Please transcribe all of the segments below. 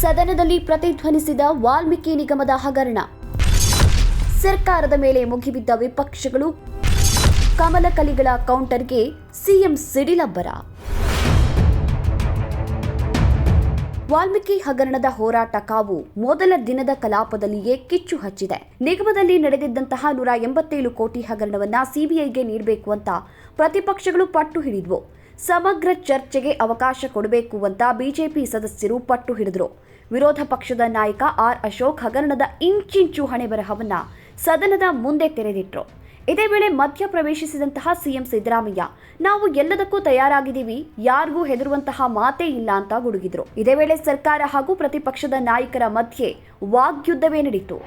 ಸದನದಲ್ಲಿ ಪ್ರತಿಧ್ವನಿಸಿದ ವಾಲ್ಮೀಕಿ ನಿಗಮದ ಹಗರಣ. ಸರ್ಕಾರದ ಮೇಲೆ ಮುಗಿಬಿದ್ದ ವಿಪಕ್ಷಗಳು ಕಮಲಕಲಿಗಳ ಕೌಂಟರ್ಗೆ ಸಿಎಂ ಸಿಡಿಲಬ್ಬರ. ವಾಲ್ಮೀಕಿ ಹಗರಣದ ಹೋರಾಟ ಕಾವು ಮೊದಲ ದಿನದ ಕಲಾಪದಲ್ಲಿಯೇ ಕಿಚ್ಚು ಹಚ್ಚಿದೆ. ನಿಗಮದಲ್ಲಿ ನಡೆದಿದ್ದಂತಹ ನೂರ ಎಂಬತ್ತೇಳು ಕೋಟಿ ಹಗರಣವನ್ನ ಸಿಬಿಐಗೆ ನೀಡಬೇಕು ಅಂತ ಪ್ರತಿಪಕ್ಷಗಳು ಪಟ್ಟು ಹಿಡಿದ್ವು. ಸಮಗ್ರ ಚರ್ಚೆಗೆ ಅವಕಾಶ ಕೊಡಬೇಕು ಅಂತ ಬಿಜೆಪಿ ಸದಸ್ಯರು ಪಟ್ಟು ಹಿಡಿದರು. ವಿರೋಧ ಪಕ್ಷದ ನಾಯಕ ಆರ್ ಅಶೋಕ್ ಹಗರಣದ ಇಂಚಿಂಚು ಹಣೆಬರಹವನ್ನ ಸದನದ ಮುಂದೆ ತೆರೆದಿಟ್ಟರು ಇದೇ ವೇಳೆ ಮಧ್ಯ ಪ್ರವೇಶಿಸಿದಂತಹ ಸಿಎಂ ಸಿದ್ದರಾಮಯ್ಯ, ನಾವು ಎಲ್ಲದಕ್ಕೂ ತಯಾರಾಗಿದ್ದೀವಿ, ಯಾರಿಗೂ ಹೆದರುವಂತಹ ಮಾತೇ ಇಲ್ಲ ಅಂತ ಗುಡುಗಿದ್ರು. ಇದೇ ವೇಳೆ ಸರ್ಕಾರ ಹಾಗೂ ಪ್ರತಿಪಕ್ಷದ ನಾಯಕರ ಮಧ್ಯೆ ವಾಗ್ಯುದ್ಧವೇ ನಡೀತು.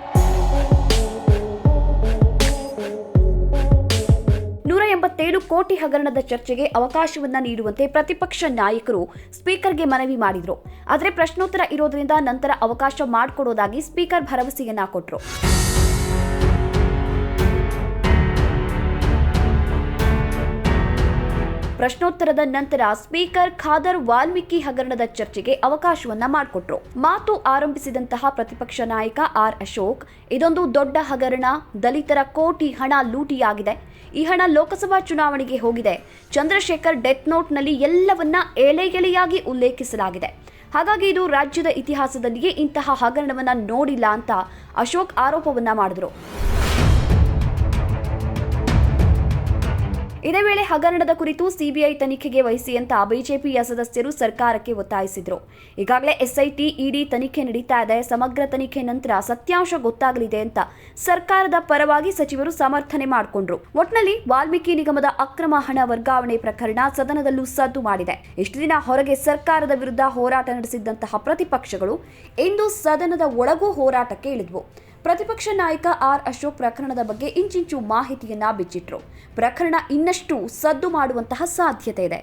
ಎಂಬತ್ತೇಳು ಕೋಟಿ ಹಗರಣದ ಚರ್ಚೆಗೆ ಅವಕಾಶವನ್ನ ನೀಡುವಂತೆ ಪ್ರತಿಪಕ್ಷ ನಾಯಕರು ಸ್ಪೀಕರ್ಗೆ ಮನವಿ ಮಾಡಿದ್ರು. ಆದರೆ ಪ್ರಶ್ನೋತ್ತರ ಇರೋದ್ರಿಂದ ನಂತರ ಅವಕಾಶ ಮಾಡಿಕೊಡೋದಾಗಿ ಸ್ಪೀಕರ್ ಭರವಸೆಯನ್ನ ಕೊಟ್ರು. ಪ್ರಶ್ನೋತ್ತರದ ನಂತರ ಸ್ಪೀಕರ್ ಖಾದರ್ ವಾಲ್ಮೀಕಿ ಹಗರಣದ ಚರ್ಚೆಗೆ ಅವಕಾಶವನ್ನ ಮಾಡಿಕೊಟ್ರು. ಮಾತು ಆರಂಭಿಸಿದಂತಹ ಪ್ರತಿಪಕ್ಷ ನಾಯಕ ಆರ್ ಅಶೋಕ್, ಇದೊಂದು ದೊಡ್ಡ ಹಗರಣ, ದಲಿತರ ಕೋಟಿ ಹಣ ಲೂಟಿಯಾಗಿದೆ. ಈ ಹಣ ಲೋಕಸಭಾ ಚುನಾವಣೆಗೆ ಹೋಗಿದೆ. ಚಂದ್ರಶೇಖರ್ ಡೆತ್ ನೋಟ್ನಲ್ಲಿ ಎಲ್ಲವನ್ನ ಎಳೆ ಎಳೆಯಾಗಿ ಉಲ್ಲೇಖಿಸಲಾಗಿದೆ. ಹಾಗಾಗಿ ಇದು ರಾಜ್ಯದ ಇತಿಹಾಸದಲ್ಲಿಯೇ ಇಂತಹ ಹಗರಣವನ್ನ ನೋಡಿಲ್ಲ ಅಂತ ಅಶೋಕ್ ಆರೋಪವನ್ನ ಮಾಡಿದ್ರು. ಇದೇ ವೇಳೆ ಹಗರಣದ ಕುರಿತು ಸಿಬಿಐ ತನಿಖೆಗೆ ವಹಿಸಿ ಅಂತ ಬಿಜೆಪಿಯ ಸದಸ್ಯರು ಸರ್ಕಾರಕ್ಕೆ ಒತ್ತಾಯಿಸಿದ್ರು. ಈಗಾಗಲೇ ಎಸ್ಐಟಿ, ಇಡಿ ತನಿಖೆ ನಡೀತಾ ಇದೆ. ಸಮಗ್ರ ತನಿಖೆ ನಂತರ ಸತ್ಯಾಂಶ ಗೊತ್ತಾಗಲಿದೆ ಅಂತ ಸರ್ಕಾರದ ಪರವಾಗಿ ಸಚಿವರು ಸಮರ್ಥನೆ ಮಾಡಿಕೊಂಡ್ರು. ಒಟ್ನಲ್ಲಿ ವಾಲ್ಮೀಕಿ ನಿಗಮದ ಅಕ್ರಮ ಹಣ ವರ್ಗಾವಣೆ ಪ್ರಕರಣ ಸದನದಲ್ಲೂ ಸದ್ದು ಮಾಡಿದೆ. ಇಷ್ಟು ದಿನ ಹೊರಗೆ ಸರ್ಕಾರದ ವಿರುದ್ಧ ಹೋರಾಟ ನಡೆಸಿದ್ದಂತಹ ಪ್ರತಿಪಕ್ಷಗಳು ಇಂದು ಸದನದ ಒಳಗೂ ಹೋರಾಟಕ್ಕೆ ಇಳಿದ್ವು. ಪ್ರತಿಪಕ್ಷ ನಾಯಕ ಆರ್ ಅಶೋಕ್ ಪ್ರಕರಣದ ಬಗ್ಗೆ ಇಂಚಿಂಚು ಮಾಹಿತಿಯನ್ನ ಬಿಚ್ಚಿಟ್ರು. ಪ್ರಕರಣ ಇನ್ನಷ್ಟು ಸದ್ದು ಮಾಡುವಂತಹ ಸಾಧ್ಯತೆ ಇದೆ.